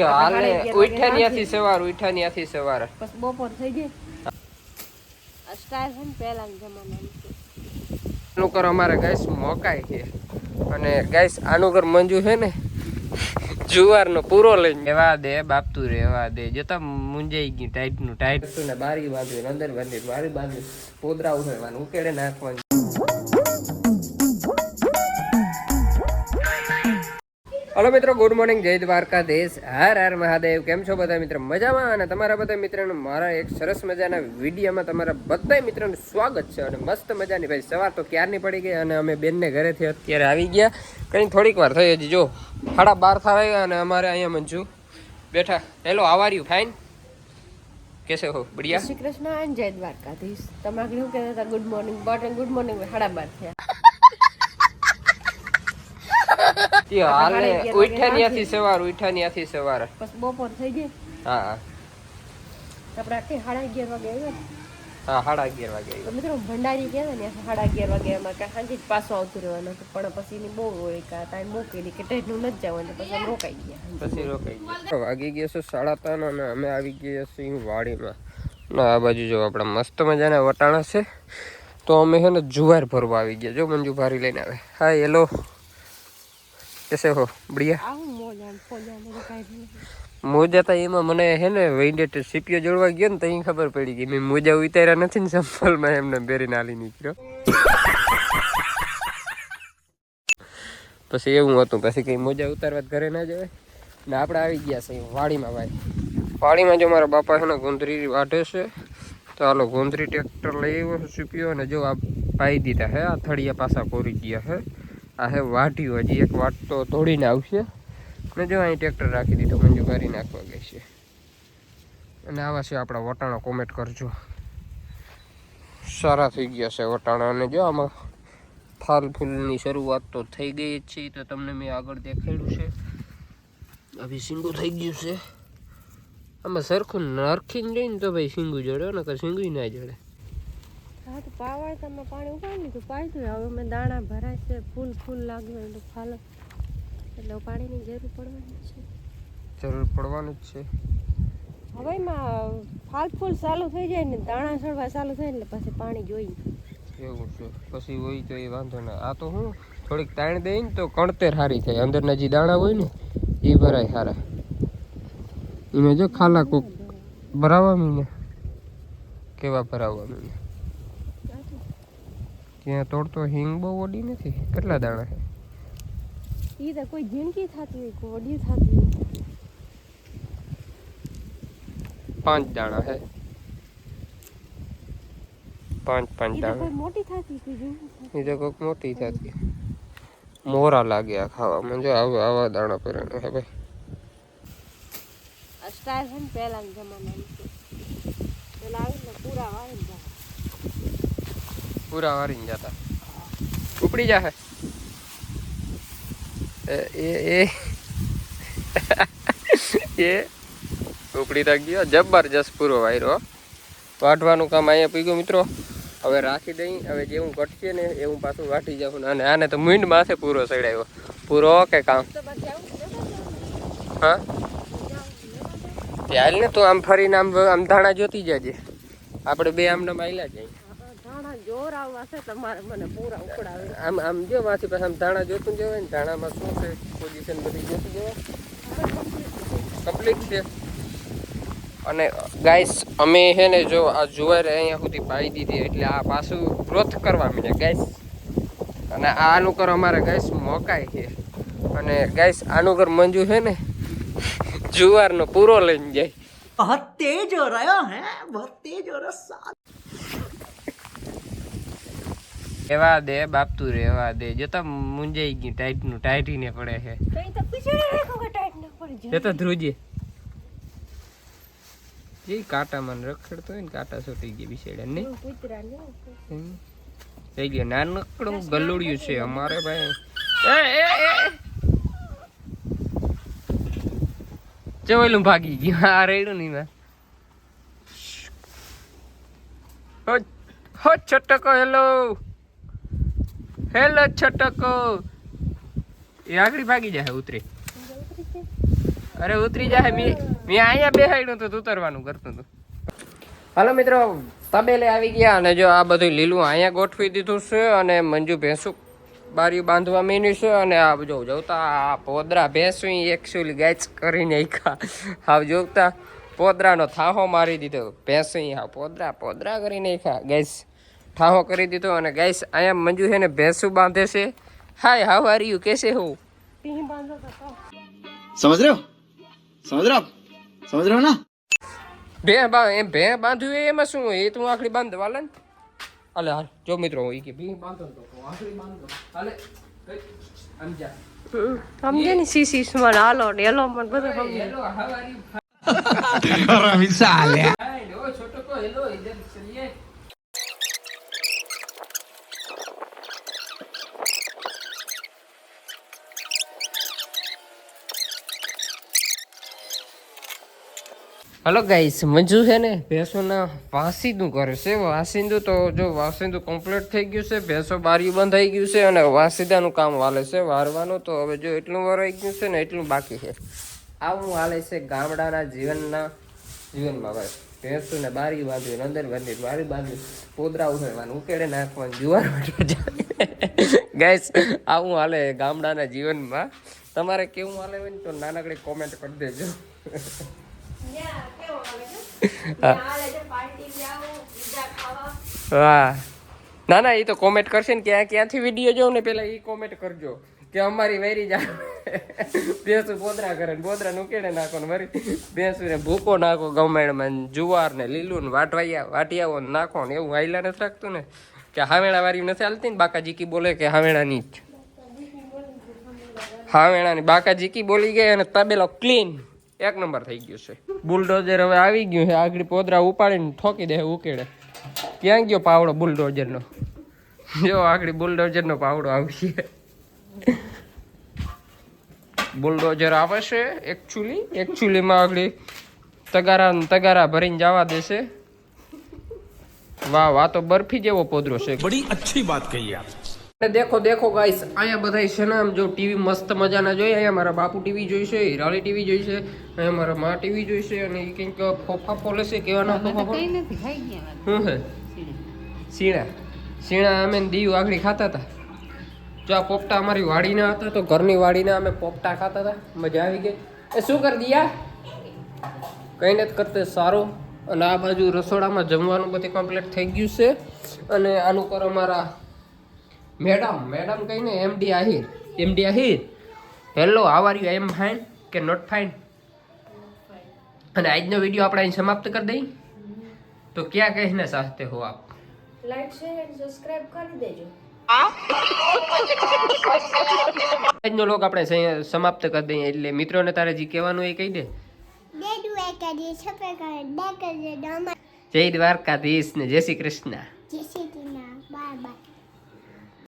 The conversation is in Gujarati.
હાલે. ઉઠ્યા ત્યાંથી સવાર ઉઠ્યા ત્યાંથી સવાર. બસ બપોર થઈ ગઈ. આ છે ને પહેલાના જમાનાની છે. અમારે ગેસ મોકાય છે. અને ગેસ આનું ઘર મંજુ છે ને જુવારનો પૂરો લઈને. રેવા દે બાપતું રેવા દે. જતા મુંજાઈ ગયું ટાઈટનું ટાઈટ ને બારી બાજુ અંદર બંદર બારી બાજુ પોદરા ઉઠાડવાનું ઉકેડે નાખવાનું. હલો મિત્રો, ગુડ મોર્નિંગ, જય દ્વારકાધીશ. હર હર મહાદેવ, કેમ છો બધા મિત્ર? મજામાં? અને તમારા બધા મિત્રોનું મારા એક સરસ મજાના વિડીયોમાં તમારા બધા મિત્રોનું સ્વાગત છે અને મસ્ત મજાની. ભાઈ, સવાર તો ક્યારની પડી ગઈ અને અમે બેનને ઘરેથી અત્યારે આવી ગયા. કંઈ થોડીક વાર થઈ હજી જો, સાડા બાર થવા ગયા અને અમારે અહીંયા મંજુ બેઠા. હેલો આવાર્યું ફાઇન કેસે હો? બઢિયા? શ્રી કૃષ્ણ જય દ્વારકાધીશ. તમારે કેવું કહેતા હતા? Good morning but good morning સાડા બાર થયા. ઈ હાલે. ઉઠ્યા ત્યાંથી સવાર ઉઠ્યા ત્યાંથી સવાર. બસ બપોર થઈ ગઈ. હા. આપણે સાડા અગિયાર વાગે આવ્યા હા સાડા અગિયાર વાગે આવ્યા. મિત્રો ભંડારી ગયા ને ત્યાં સાડા અગિયાર વાગે એમાં કે સાંજે જ પાછો આવતું રહેવાનું. પણ પછી ની બહુ હોય કે ટાઈમ મૂકેલી કે ટેટનું નથી જવાનું પછી રોકાઈ ગયા. પછી રોકાઈ ગયા. વાગી ગયા છે સાડા ત્રણ અને અમે આવી ગયા છીએ વાડીમાં. ના આ બાજુ જો આપણા મસ્ત મજાના વટાણા છે. તો અમે છે ને જુવાર ભરવા આવી ગયા. જો મંજુ ભારી લઈને આવે. હા હેલો. કેસે હો? બઢિયા. મોજા તા એમાં મને હે ને વૈંડે સીપીઓ જોડવા ગયો ને તઈ ખબર પડી ગઈ. મેં મોજા ઉતાર્યા નથી ને સંપલમાં એમને બેરીને હાલી નીકળ્યો. પછી એવું હતું પછી કઈ મોજા ઉતારવા ઘરે ના જવાય. ને આપણે આવી ગયા છે વાડીમાં ભાઈ. વાડીમાં જો મારા બાપા છે ને ગુંદરી વાઢે છે તો હાલો ગુંદરી ટ્રેક્ટર લઈ આવ્યો સીપીઓ ને જો આ પાઈ દીધા હે આ થળિયા પાછા કોરી ગયા હે. આ હે વાટ્યું હજી એક વાટ તો તોડીને આવશે. ને જો અહીં ટ્રેક્ટર રાખી દીધો, મંજુ કરી નાખવા ગઈ છે. અને આવા છે આપણા વટાણા, કોમેન્ટ કરજો. સારા થઈ ગયા છે વટાણા. અને જો આમાં ફાલ ફૂલની શરૂઆત તો થઈ ગઈ જ છે, તો તમને મેં આગળ દેખાડ્યું છે. હવે સિંગું થઈ ગયું છે. આમાં સરખું નરખીને જઈને તો ભાઈ સિંગું જોડે ને કે સિંગું ના જોડે. હા તો પાવડ તમે પાણી ઉપાડી લીધું પાડ્યું હવે મેં દાણા ભરાય છે ફૂલ ફૂલ લાગ્યું એટલે ફાલ. એટલે પાણીની જરૂર પડવાની છે. જરૂર પડવાની જ છે. હવે એમાં ફાલ ફૂલ ચાલુ થઈ જાય ને દાણા ચડવા ચાલુ થાય એટલે પછી પાણી જોઈ એવું છે. પછી હોય તો એ વાંધો ના. આ તો હું થોડીક તાણ દઈ ને તો કણતેર સારી થાય. અંદરના જે દાણા હોય ને એ ભરાય સારા એમાં જો ખાલા કોક ભરાવા મીને કેવા ભરાવા મીને ત્યાં તોડતો હિંગ બહુ ઓડી નથી? કેટલા દાણા? છે એ તો કોઈ જિંદગી થતી હોય કોઈ ઓડી થતી હોય. પાંચ દાણા છે પાંચ પાંચ દાણા. મોટી થતી એ તો કોઈક મોટી થતી. મોરા લાગ્યા ખાવા ખાવામાં. જો આવા આવા દાણા પહેરવાના હે ભાઈ. સ્ટાઇલ છે ને પહેલાના જમાનાની પેલા આવીને પૂરા વાળીને પૂરા વારીને જતા. ઉપડી જાહે. એ એ એ. ઉપડી તો ગયો. જબરજસ્ત પૂરો વાયરો. વાઢવાનું કામ અહીંયા પી મિત્રો. હવે રાખી દઈ. હવે જેવું ઘટશે ને એવું પાછું વાટી જાઉં. અને આને તો મીંડ માથે પૂરો ચડાવ્યો પૂરો કે કામ? હા? હાલ ને તું આમ ફરીને આમ આમ ધાણા જોતી જજે. આપણે બે આમને માયલા જઈએ આપણે ધાણા જોર આવવા છે તમારે મને પૂરા ઉકળાવે આમ આમ જો માંથી પછી આમ ધાણા જોતું જવાય ને ધાણામાં શું છે પોઝિશન બધી જોતું જવાય કમ્પ્લીટ છે અને ગાઈસ અમે છે ને જો આ જુવાર અહીંયા સુધી પાઈ દીધી એટલે આ પાછું ગ્રોથ કરવા માંડે ગાઈસ અને આ આનું ઘર અમારે ગાઈસ મોકાય છે અને ગાઈસ આનું ઘર મંજુ છે ને જુવારનો પૂરો લઈને જાય बहुत तेज हो रहा है बहुत तेज हो रहा રેવા દે બાપતું રેવા દે. જતા મુંજાઈ ગયું ટાઈટનું ટાઈટીને પડે છે. કઈ તો રાખો કે ટાઈટ ન પડી ધ્રુજી. એ કાંટામાં રખડતો હોય ને કાંટા છૂટી ગયા કૂતરા ને થઈ ગયો. નાનકડું ગલુડિયું છે અમારે ભાઈ. એ, એ, એ. ચવેલું ભાગી ગયું. આ રેડું નહીં મેં. હો છટકો હેલો. હેલો છટકો. એ આગળ ભાગી જાય ઉતરી. અરે ઉતરી જાય. મેં મેં અહીંયા બેહાડ્યું તો ઉતરવાનું કરતું હતું હાલો મિત્રો, તબેલે આવી ગયા અને જો આ બધું લીલું અહીંયા ગોઠવી દીધું છે અને મંજુ ભેંસું બારી બાંધવા મીની છે અને આ જો જોતા આ પોદરા ભેંસું એકચ્યુઅલી ગેચ કરીને આખા હાવ જોતા. પોદરાનો થાહો મારી દીધો. ભેંસું હા પોદરા પોદરા કરીને આખા ગેસ ઠાહો કરી દીધો અને ગાઈસ અહીંયા મંજુ છે ને ભેંસું બાંધે છે. હાય હાવ આર યુ કેસે હો? સમજ રહ્યો? સમજ રહ્યો સમજ રહ્યો ના? ભે બા એમ ભે બાંધ્યું એમાં શું? એ તું આખડી બાંધવા લે અલે હાલ જો મિત્રો એ કે ભી બાંધો તો આખડી બાંધો. અલે સમજે ને સી સી સ્મર હાલો ને હેલો મને બધું સમજે હેલો હવારી અરે મિસાલે છોટો કો હેલો હલો ગાઈસ મંજુ છે ને, ભેંસોના વાસિંદું કરે છે. વાસિંદુ તો જો વાસિંદું કમ્પ્લીટ થઈ ગયું છે, ભેંસો બારી બંધાઈ ગયું છે અને વાસીદાનું કામ વાલે છે. વારવાનું તો હવે જો એટલું વરાઈ ગયું છે ને એટલું બાકી છે. આવું હાલે છે ગામડાના જીવનના જીવનમાં ભાઈ ભેંસું ને બારી બાંધવી અંદર બાંધી બારી બાંધવી પોદરા ઉમેરવાનું ઉકેડે નાખવાનું, જુવાર ગાઈસ આવું હાલે ગામડાના જીવનમાં. તમારે કેવું હાલે હોય ને તો નાનકડી કોમેન્ટ કરી દેજો. વાહ. ના ના, એ તો કોમેન્ટ કરશે ને ક્યાં ક્યાંથી વીડિયો જોઉં ને પેલા એ કોમેન્ટ કરજો. કે અમારી વેરી જા ભેંસુ બોદરા કરે ને નું ઉકેડે નાખો ને વરી. ભેંસું ને ભૂકો નાખો ગમેણમાં ને જુવાર ને લીલું ને વાટવાયા વાટિયાઓ નાખો ને એવું હાઈલા નથી રાખતું ને. કે હાવેણા વાળી નથી હાલતી ને બાકાજી કી બોલે કે હાવેણાની જ. હાવેણાની બાકાજી કી બોલી ગઈ અને તબેલો ક્લીન એક નંબર થઈ ગયો છે. બુલડોઝર હવે આવી ગયું છે. આગળ પોદરા ઉપાડીને ઠોકી દે ઉકેડે. ક્યાં ગયો પાવડો બુલડોઝરનો? જો આગળ બુલડોઝરનો પાવડો આવશે. બુલડોઝર આવે છે એકચ્યુઅલી એકચ્યુઅલીમાં આગળ તગારા તગારા ભરીને જવા દેશે. વાહ વાહ, તો બરફી જેવો પોદરો છે. બડી અચ્છી વાત કહી આપ. દેખો દેખો ગાઈસ અહીંયા બધા છે ને આમ જો ટીવી મસ્ત મજાના જોઈએ. અહીંયા મારા બાપુ ટીવી જોઈશે હિરાલી ટીવી જોઈશે અહીંયા મારા મા ટીવી જોઈશે અને એ કંઈક ફોફા ફોલે છે કેવાના ફોફા ફોલે. શું હે સીણા સીણા અમે ને દીવ આગળ ખાતા હતા જો આ પોપટા અમારી વાડીના હતા તો ઘરની વાડીના અમે પોપટા ખાતા હતા મજા આવી ગઈ. એ શું કરી દિયા? કંઈ નથી કરતે સારું. અને આ બાજુ રસોડામાં જમવાનું બધું કમ્પ્લીટ થઈ ગયું છે. અને આનું પર અમારા મેડમ મેડમ કહીને MD Ahir. MD Ahir? Hello are you am fine કે નોટ ફાઇન અને આજનો વીડિયો આપણે અહીં સમાપ્ત કરી દઈ. તો ક્યાં કહીને ચાહતે હો આપ? લાઈક શેર અને સબસ્ક્રાઇબ કરી દેજો. આજનો લોક આપણે સમાપ્ત કરી દઈએ. એટલે મિત્રોને તારે જે કહેવાનું એ કહી દે. જય દ્વારકાધીશ dumb જય દ્વારકાધીશ કૃષ્ણ. જય શ્રી કૃષ્ણ.